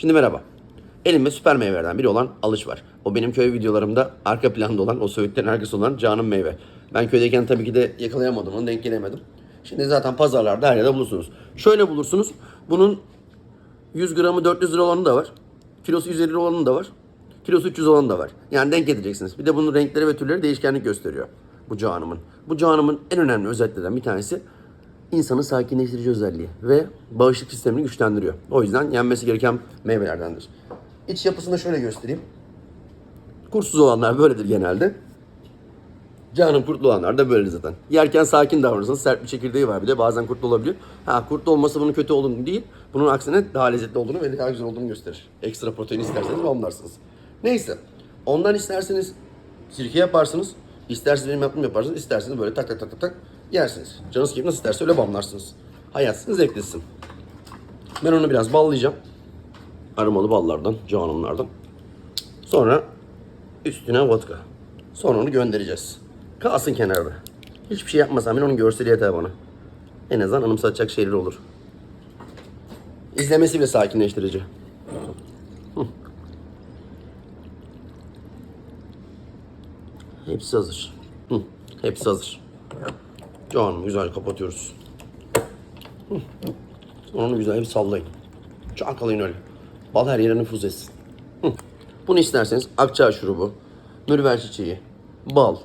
Şimdi merhaba. Elimde süper meyvelerden biri olan alış var. O benim köy videolarımda arka planda olan, o söğütlerin arkası olan canım meyve. Ben köydeyken tabii ki de yakalayamadım onu, denk gelemedim. Şimdi zaten pazarlarda her yerde bulursunuz. Şöyle bulursunuz. Bunun 100 gramı 400 lira olanı da var. Kilosu 150 lira olanı da var. Kilosu 300 olanı da var. Yani denk edeceksiniz. Bir de bunun renkleri ve türleri değişkenlik gösteriyor. Bu canımın. Bu canımın en önemli özelliklerinden bir tanesi insanı sakinleştirici özelliği ve bağışıklık sistemini güçlendiriyor. O yüzden yenmesi gereken meyvelerdendir. İç yapısını şöyle göstereyim. Kurtsuz olanlar böyledir genelde. Canım kurtlu olanlar da böyle zaten. Yerken sakin davranırsanız sert bir çekirdeği var bir de bazen kurtlu olabiliyor. Ha kurtlu olması bunun kötü olduğunu değil, bunun aksine daha lezzetli olduğunu ve daha güzel olduğunu gösterir. Ekstra protein isterseniz banlarsınız. Neyse. Ondan isterseniz sirke yaparsınız. İsterseniz benim yaptığım yaparsınız. isterseniz böyle tak tak tak tak tak yersiniz. Canınız gibi nasıl isterse öyle banlarsınız. Hayat zevklisin. Ben onu biraz ballayacağım. Aromalı ballardan, canımlardan. Sonra üstüne vodka. Sonra onu göndereceğiz. Kalsın kenarda. Hiçbir şey yapmasam ben onun görseli yeter bana. En azından anımsatacak şeyler olur. İzlemesi bile sakinleştirici. Hepsi hazır. Hepsi hazır. Canım güzel kapatıyoruz. Onu güzel bir sallayın. Çalkalayın öyle. Bal her yere nüfuz etsin. Bunu isterseniz akçaa şurubu, mürver çiçeği, bal,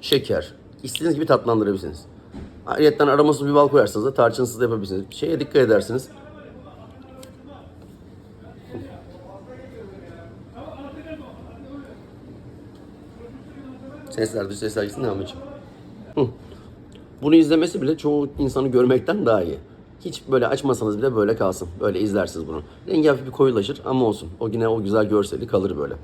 şeker, istediğiniz gibi tatlandırabilirsiniz. Ayrıca aromasız bir bal koyarsanız da tarçınsız da yapabilirsiniz. Şeye dikkat edersiniz. Sesler dış sesler gitsin devam edeceğim. Hı. Bunu izlemesi bile çoğu insanı görmekten daha iyi. Hiç böyle açmasanız bile böyle kalsın. Böyle izlersiniz bunu. Rengi hafif bir koyulaşır ama olsun. O yine o güzel görseli kalır böyle.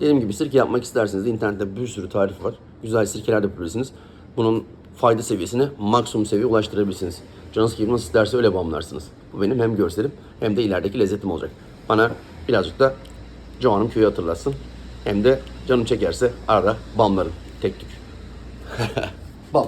Dediğim gibi sirke yapmak isterseniz de internette bir sürü tarif var. Güzel sirkeler de yapabilirsiniz. Bunun fayda seviyesini maksimum seviyeye ulaştırabilirsiniz. Canınız gibi nasıl isterse öyle bamlarsınız. Bu benim hem görselim hem de ilerideki lezzetim olacak. Bana birazcık da Canım köyü hatırlatsın. Hem de canım çekerse ara bamlarım tek tük. Bam.